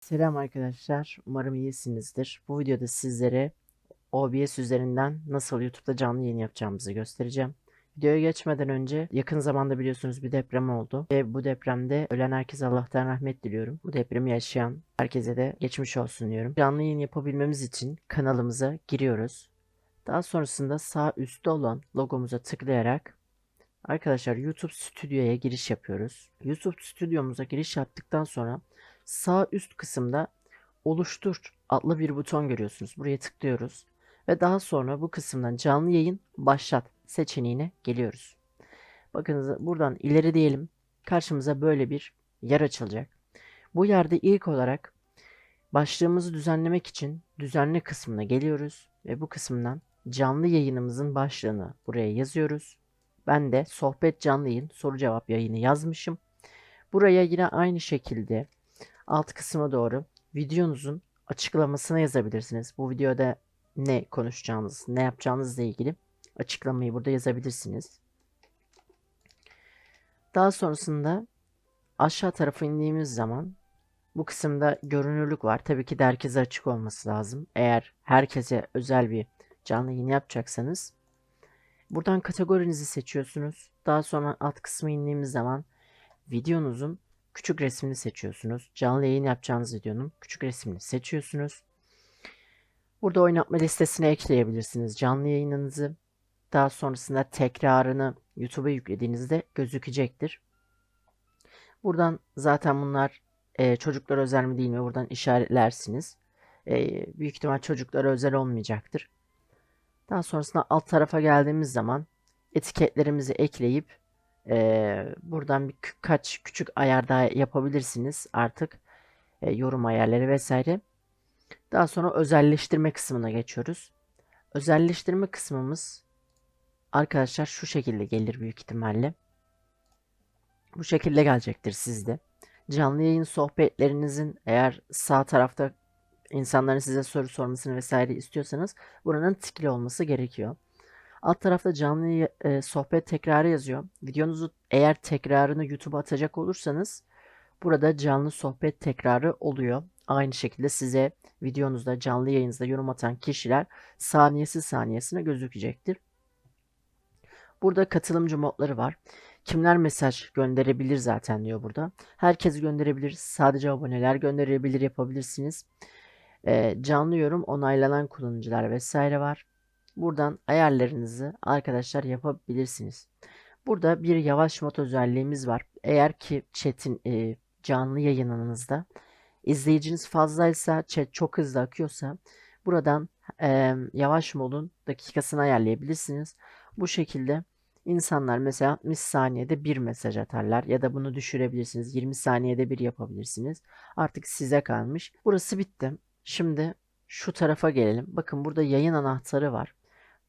Selam arkadaşlar. Umarım iyisinizdir. Bu videoda sizlere OBS üzerinden nasıl YouTube'da canlı yayın yapacağımızı göstereceğim. Videoya geçmeden önce yakın zamanda biliyorsunuz bir deprem oldu ve bu depremde ölen herkese Allah'tan rahmet diliyorum. Bu depremi yaşayan herkese de geçmiş olsun diyorum. Canlı yayın yapabilmemiz için kanalımıza giriyoruz. Daha sonrasında sağ üstte olan logomuza tıklayarak arkadaşlar YouTube Stüdyo'ya giriş yapıyoruz. YouTube Stüdyomuza giriş yaptıktan sonra sağ üst kısımda oluştur adlı bir buton görüyorsunuz. Buraya tıklıyoruz ve daha sonra bu kısımdan canlı yayın başlat seçeneğine geliyoruz. Bakınız buradan ileri diyelim. Karşımıza böyle bir yer açılacak. Bu yerde ilk olarak başlığımızı düzenlemek için düzenle kısmına geliyoruz ve bu kısımdan canlı yayınımızın başlığını buraya yazıyoruz. Ben de sohbet canlı yayın soru cevap yayını yazmışım. Buraya yine aynı şekilde alt kısma doğru videonuzun açıklamasına yazabilirsiniz. Bu videoda ne konuşacağınız, ne yapacağınızla ilgili açıklamayı burada yazabilirsiniz. Daha sonrasında aşağı tarafa indiğimiz zaman bu kısımda görünürlük var. Tabii ki de herkese açık olması lazım. Eğer herkese özel bir canlı yayın yapacaksanız buradan kategorinizi seçiyorsunuz. Daha sonra alt kısma indiğimiz zaman videonuzun küçük resmini seçiyorsunuz. Canlı yayın yapacağınız videonun küçük resmini seçiyorsunuz. Burada oynatma listesine ekleyebilirsiniz canlı yayınınızı. Daha sonrasında tekrarını YouTube'a yüklediğinizde gözükecektir. Buradan zaten bunlar e, çocuklara özel mi değil mi buradan işaretlersiniz. E, büyük ihtimal çocuklara özel olmayacaktır. Daha sonrasında alt tarafa geldiğimiz zaman etiketlerimizi ekleyip ee, buradan birkaç küçük ayar daha yapabilirsiniz artık. Ee, yorum ayarları vesaire. Daha sonra özelleştirme kısmına geçiyoruz. Özelleştirme kısmımız arkadaşlar şu şekilde gelir büyük ihtimalle. Bu şekilde gelecektir sizde. Canlı yayın sohbetlerinizin eğer sağ tarafta insanların size soru sormasını vesaire istiyorsanız buranın tikli olması gerekiyor. Alt tarafta canlı e, sohbet tekrarı yazıyor. Videonuzu eğer tekrarını YouTube'a atacak olursanız burada canlı sohbet tekrarı oluyor. Aynı şekilde size videonuzda canlı yayınızda yorum atan kişiler saniyesi saniyesine gözükecektir. Burada katılımcı modları var. Kimler mesaj gönderebilir zaten diyor burada. Herkes gönderebilir. Sadece aboneler gönderebilir yapabilirsiniz. E, canlı yorum onaylanan kullanıcılar vesaire var. Buradan ayarlarınızı arkadaşlar yapabilirsiniz. Burada bir yavaş mod özelliğimiz var. Eğer ki chat'in e, canlı yayınınızda izleyiciniz fazlaysa, chat çok hızlı akıyorsa buradan e, yavaş modun dakikasını ayarlayabilirsiniz. Bu şekilde insanlar mesela 60 saniyede bir mesaj atarlar ya da bunu düşürebilirsiniz. 20 saniyede bir yapabilirsiniz. Artık size kalmış. Burası bitti. Şimdi şu tarafa gelelim. Bakın burada yayın anahtarı var.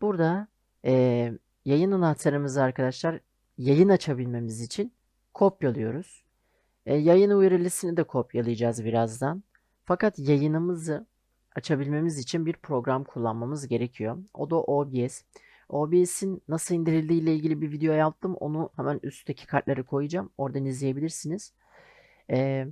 Burada e, yayın anahtarımızı arkadaşlar yayın açabilmemiz için kopyalıyoruz. E, yayın URL'sini de kopyalayacağız birazdan. Fakat yayınımızı açabilmemiz için bir program kullanmamız gerekiyor. O da OBS. OBS'in nasıl indirildiği ile ilgili bir video yaptım. Onu hemen üstteki kartları koyacağım. Oradan izleyebilirsiniz. Ee,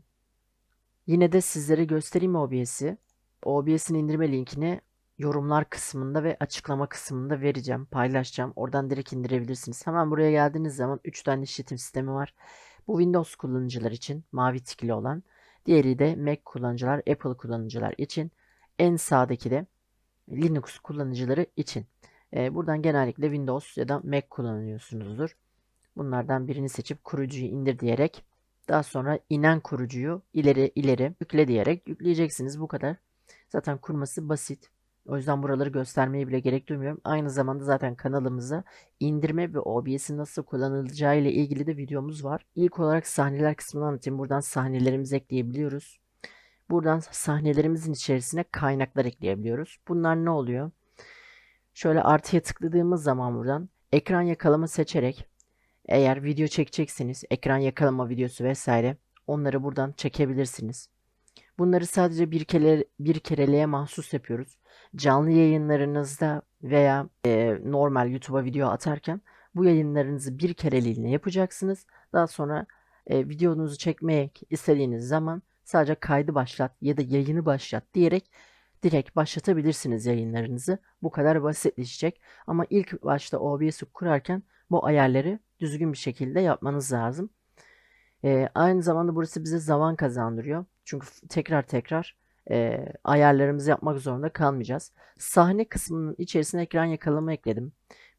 yine de sizlere göstereyim OBS'i. OBS'in indirme linkini yorumlar kısmında ve açıklama kısmında vereceğim, paylaşacağım. Oradan direkt indirebilirsiniz. Hemen buraya geldiğiniz zaman 3 tane işletim sistemi var. Bu Windows kullanıcılar için mavi tikli olan. Diğeri de Mac kullanıcılar, Apple kullanıcılar için. En sağdaki de Linux kullanıcıları için. Ee, buradan genellikle Windows ya da Mac kullanıyorsunuzdur. Bunlardan birini seçip kurucuyu indir diyerek daha sonra inen kurucuyu ileri ileri yükle diyerek yükleyeceksiniz. Bu kadar. Zaten kurması basit. O yüzden buraları göstermeye bile gerek duymuyorum. Aynı zamanda zaten kanalımıza indirme ve OBS'in nasıl kullanılacağı ile ilgili de videomuz var. İlk olarak sahneler kısmını anlatayım. Buradan sahnelerimizi ekleyebiliyoruz. Buradan sahnelerimizin içerisine kaynaklar ekleyebiliyoruz. Bunlar ne oluyor? Şöyle artıya tıkladığımız zaman buradan ekran yakalama seçerek eğer video çekecekseniz ekran yakalama videosu vesaire onları buradan çekebilirsiniz. Bunları sadece bir kere bir kereliğe mahsus yapıyoruz. Canlı yayınlarınızda veya e, normal YouTube'a video atarken bu yayınlarınızı bir kereliğine yapacaksınız. Daha sonra e, videonuzu çekmek istediğiniz zaman sadece kaydı başlat ya da yayını başlat diyerek direkt başlatabilirsiniz yayınlarınızı. Bu kadar basitleşecek. Ama ilk başta OBS'i kurarken bu ayarları düzgün bir şekilde yapmanız lazım. Ee, aynı zamanda burası bize zaman kazandırıyor. Çünkü tekrar tekrar e, ayarlarımızı yapmak zorunda kalmayacağız. Sahne kısmının içerisine ekran yakalama ekledim.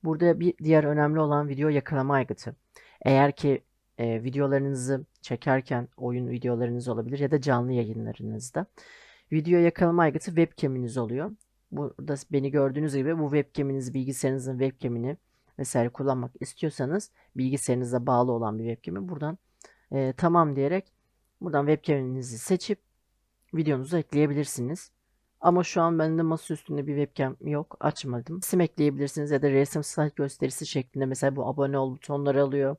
Burada bir diğer önemli olan video yakalama aygıtı. Eğer ki e, videolarınızı çekerken oyun videolarınız olabilir ya da canlı yayınlarınızda. Video yakalama aygıtı webcam'iniz oluyor. Burada beni gördüğünüz gibi bu webcam'inizi bilgisayarınızın webcam'ini vesaire kullanmak istiyorsanız bilgisayarınıza bağlı olan bir webcam'i buradan e, tamam diyerek buradan webcam'inizi seçip videonuzu ekleyebilirsiniz. Ama şu an bende masa üstünde bir webcam yok. Açmadım. İsim ekleyebilirsiniz ya da resim slide gösterisi şeklinde mesela bu abone ol butonları alıyor.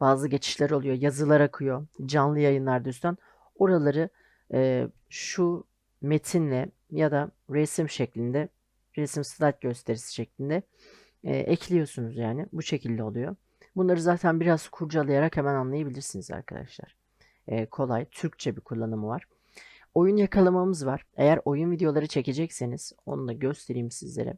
Bazı geçişler oluyor. Yazılar akıyor. Canlı yayınlarda üstten. Oraları e, şu metinle ya da resim şeklinde resim slide gösterisi şeklinde e, ekliyorsunuz yani. Bu şekilde oluyor. Bunları zaten biraz kurcalayarak hemen anlayabilirsiniz arkadaşlar. E, kolay. Türkçe bir kullanımı var. Oyun yakalamamız var. Eğer oyun videoları çekecekseniz onu da göstereyim sizlere.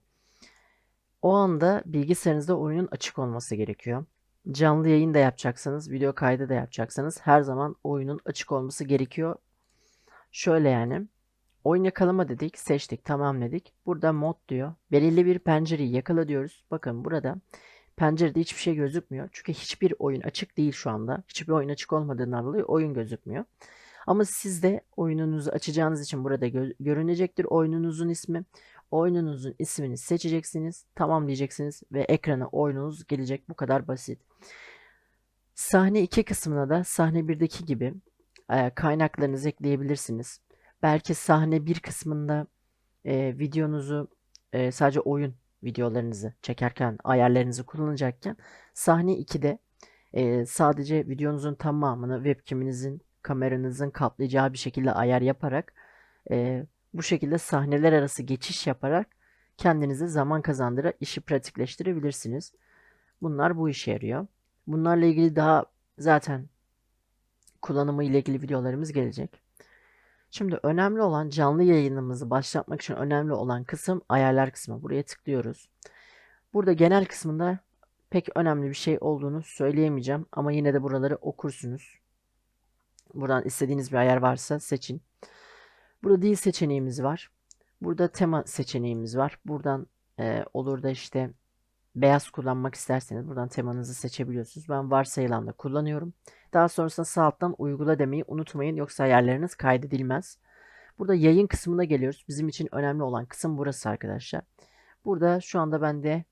O anda bilgisayarınızda oyunun açık olması gerekiyor. Canlı yayın da yapacaksanız, video kaydı da yapacaksanız her zaman oyunun açık olması gerekiyor. Şöyle yani. Oyun yakalama dedik, seçtik, tamam dedik. Burada mod diyor. Belirli bir pencereyi yakala diyoruz. Bakın burada pencerede hiçbir şey gözükmüyor. Çünkü hiçbir oyun açık değil şu anda. Hiçbir oyun açık olmadığından dolayı oyun gözükmüyor. Ama siz de oyununuzu açacağınız için burada gö- görünecektir oyununuzun ismi. Oyununuzun ismini seçeceksiniz, tamam diyeceksiniz ve ekrana oyununuz gelecek. Bu kadar basit. Sahne 2 kısmına da sahne 1'deki gibi e, kaynaklarınızı ekleyebilirsiniz. Belki sahne 1 kısmında e, videonuzu e, sadece oyun videolarınızı çekerken, ayarlarınızı kullanacakken sahne 2'de e, sadece videonuzun tamamını webcam'inizin, kameranızın kaplayacağı bir şekilde ayar yaparak e, bu şekilde sahneler arası geçiş yaparak kendinize zaman kazandıra işi pratikleştirebilirsiniz. Bunlar bu işe yarıyor. Bunlarla ilgili daha zaten kullanımı ile ilgili videolarımız gelecek. Şimdi önemli olan canlı yayınımızı başlatmak için önemli olan kısım ayarlar kısmı. Buraya tıklıyoruz. Burada genel kısmında pek önemli bir şey olduğunu söyleyemeyeceğim ama yine de buraları okursunuz. Buradan istediğiniz bir ayar varsa seçin. Burada dil seçeneğimiz var. Burada tema seçeneğimiz var. Buradan e, olur da işte beyaz kullanmak isterseniz buradan temanızı seçebiliyorsunuz. Ben varsayılan da kullanıyorum. Daha sonrasında sağ alttan uygula demeyi unutmayın yoksa ayarlarınız kaydedilmez. Burada yayın kısmına geliyoruz. Bizim için önemli olan kısım burası arkadaşlar. Burada şu anda ben de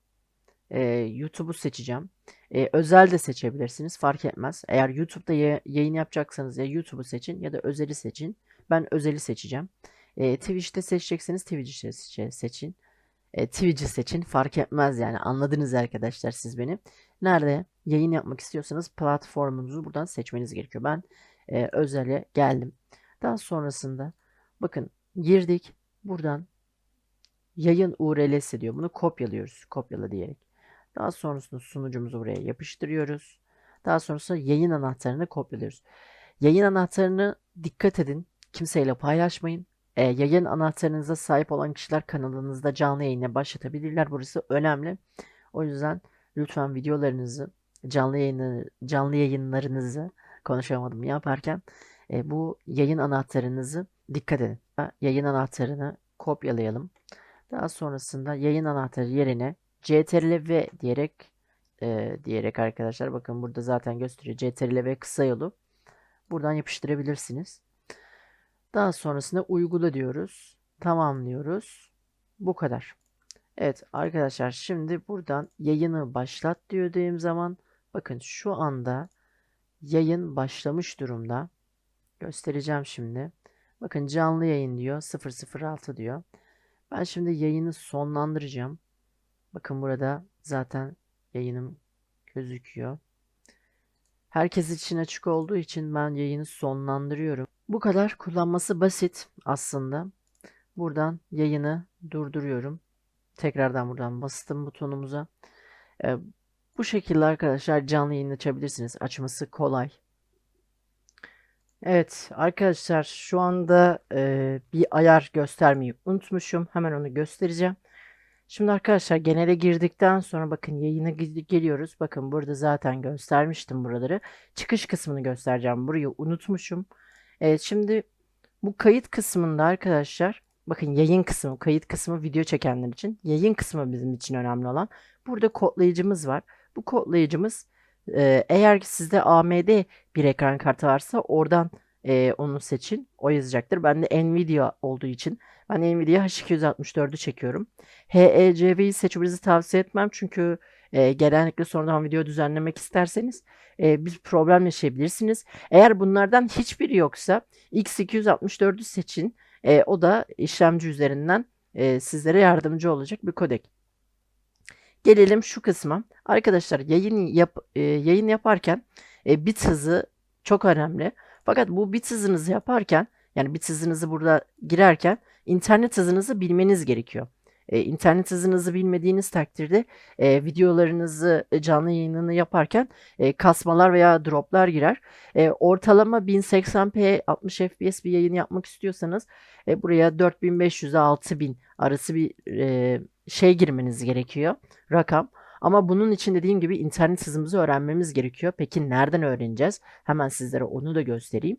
e, YouTube'u seçeceğim. E, özel de seçebilirsiniz fark etmez. Eğer YouTube'da ya- yayın yapacaksanız ya YouTube'u seçin ya da özeli seçin. Ben özeli seçeceğim. E, Twitch'te seçecekseniz Twitch'i seç- seçin. E, Twitch'i seçin fark etmez yani anladınız arkadaşlar siz beni. Nerede yayın yapmak istiyorsanız platformunuzu buradan seçmeniz gerekiyor. Ben e, özele geldim. Daha sonrasında bakın girdik buradan yayın URL'si diyor. Bunu kopyalıyoruz. Kopyala diyerek. Daha sonrasında sunucumuzu buraya yapıştırıyoruz. Daha sonrasında yayın anahtarını kopyalıyoruz. Yayın anahtarını dikkat edin. Kimseyle paylaşmayın. E, yayın anahtarınıza sahip olan kişiler kanalınızda canlı yayına başlatabilirler. Burası önemli. O yüzden lütfen videolarınızı, canlı yayını, canlı yayınlarınızı konuşamadım yaparken e, bu yayın anahtarınızı dikkat edin. Yayın anahtarını kopyalayalım. Daha sonrasında yayın anahtarı yerine CTRL V diyerek e, diyerek arkadaşlar bakın burada zaten gösteriyor. CTRL V kısa yolu buradan yapıştırabilirsiniz. Daha sonrasında uygula diyoruz. Tamam diyoruz. Bu kadar. Evet arkadaşlar şimdi buradan yayını başlat diyor dediğim zaman bakın şu anda yayın başlamış durumda. Göstereceğim şimdi. Bakın canlı yayın diyor. 006 diyor. Ben şimdi yayını sonlandıracağım. Bakın burada zaten yayınım gözüküyor. Herkes için açık olduğu için ben yayını sonlandırıyorum. Bu kadar kullanması basit aslında. Buradan yayını durduruyorum. Tekrardan buradan bastım butonumuza. Ee, bu şekilde arkadaşlar canlı yayın açabilirsiniz. Açması kolay. Evet arkadaşlar şu anda e, bir ayar göstermeyi unutmuşum. Hemen onu göstereceğim. Şimdi arkadaşlar genele girdikten sonra bakın yayına geliyoruz. Bakın burada zaten göstermiştim buraları. Çıkış kısmını göstereceğim. Burayı unutmuşum. Evet şimdi bu kayıt kısmında arkadaşlar bakın yayın kısmı, kayıt kısmı video çekenler için. Yayın kısmı bizim için önemli olan. Burada kodlayıcımız var. Bu kodlayıcımız eğer ki sizde AMD bir ekran kartı varsa oradan e, onu seçin. O yazacaktır. Ben de Nvidia olduğu için ben Nvidia H264'ü çekiyorum. HECV'yi seçmenizi tavsiye etmem çünkü e, genellikle sonradan video düzenlemek isterseniz e, bir problem yaşayabilirsiniz. Eğer bunlardan hiçbiri yoksa X264'ü seçin. E, o da işlemci üzerinden e, sizlere yardımcı olacak bir kodek. Gelelim şu kısma. Arkadaşlar yayın yap e, yayın yaparken e, bit hızı çok önemli. Fakat bu bit hızınızı yaparken yani bit hızınızı burada girerken internet hızınızı bilmeniz gerekiyor. E, internet hızınızı bilmediğiniz takdirde e, videolarınızı e, canlı yayınını yaparken e, kasmalar veya droplar girer. E, ortalama 1080p 60 fps bir yayın yapmak istiyorsanız e, buraya 4500'e 6000 arası bir e, şey girmeniz gerekiyor rakam. Ama bunun için dediğim gibi internet hızımızı öğrenmemiz gerekiyor. Peki nereden öğreneceğiz? Hemen sizlere onu da göstereyim.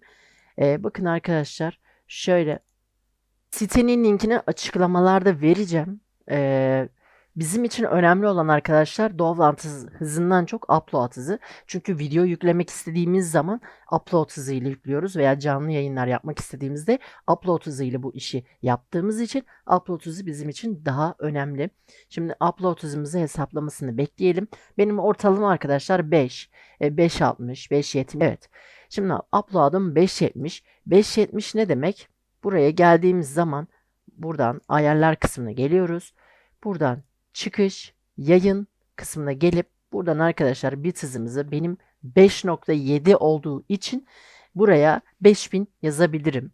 Ee, bakın arkadaşlar şöyle sitenin linkini açıklamalarda vereceğim. Ee, bizim için önemli olan arkadaşlar download hız- hızından çok upload hızı. Çünkü video yüklemek istediğimiz zaman upload hızıyla yüklüyoruz veya canlı yayınlar yapmak istediğimizde upload hızıyla bu işi yaptığımız için upload hızı bizim için daha önemli. Şimdi upload hızımızı hesaplamasını bekleyelim. Benim ortalama arkadaşlar 5, e, 5.60, 5.70. Evet. Şimdi upload'ım 5.70. 5.70 ne demek? Buraya geldiğimiz zaman buradan ayarlar kısmına geliyoruz. Buradan çıkış, yayın kısmına gelip buradan arkadaşlar bit hızımızı benim 5.7 olduğu için buraya 5000 yazabilirim.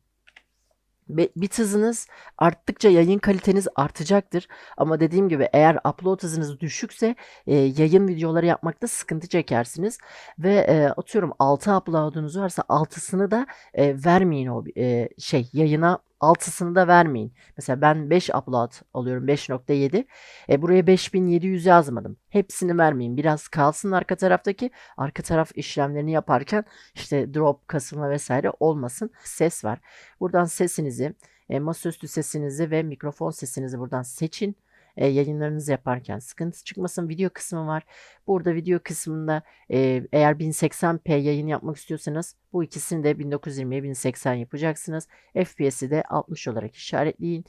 Bit hızınız arttıkça yayın kaliteniz artacaktır. Ama dediğim gibi eğer upload hızınız düşükse e, yayın videoları yapmakta sıkıntı çekersiniz. Ve e, atıyorum 6 upload'unuz varsa 6'sını da e, vermeyin o e, şey yayına 6'sını da vermeyin. Mesela ben 5 upload alıyorum 5.7. E, buraya 5700 yazmadım. Hepsini vermeyin. Biraz kalsın arka taraftaki. Arka taraf işlemlerini yaparken işte drop kasılma vesaire olmasın. Ses var. Buradan sesinizi, e, masaüstü sesinizi ve mikrofon sesinizi buradan seçin. E, yayınlarınızı yaparken sıkıntı çıkmasın. Video kısmı var. Burada video kısmında e, eğer 1080p yayın yapmak istiyorsanız bu ikisini de 1920'ye 1080 yapacaksınız. FPS'i de 60 olarak işaretleyin.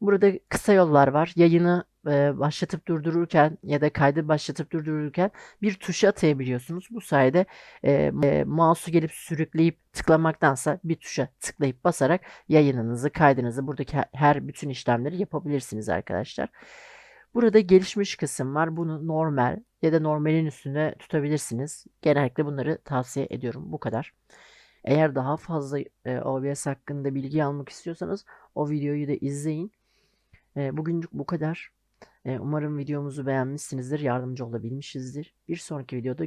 Burada kısa yollar var. Yayını başlatıp durdururken ya da kaydı başlatıp durdururken bir tuşa atayabiliyorsunuz. Bu sayede e, mouse'u gelip sürükleyip tıklamaktansa bir tuşa tıklayıp basarak yayınınızı, kaydınızı, buradaki her, her bütün işlemleri yapabilirsiniz arkadaşlar. Burada gelişmiş kısım var. Bunu normal ya da normalin üstüne tutabilirsiniz. Genellikle bunları tavsiye ediyorum. Bu kadar. Eğer daha fazla e, OBS hakkında bilgi almak istiyorsanız o videoyu da izleyin. E, bugünlük bu kadar. Umarım videomuzu beğenmişsinizdir, yardımcı olabilmişizdir. Bir sonraki videoda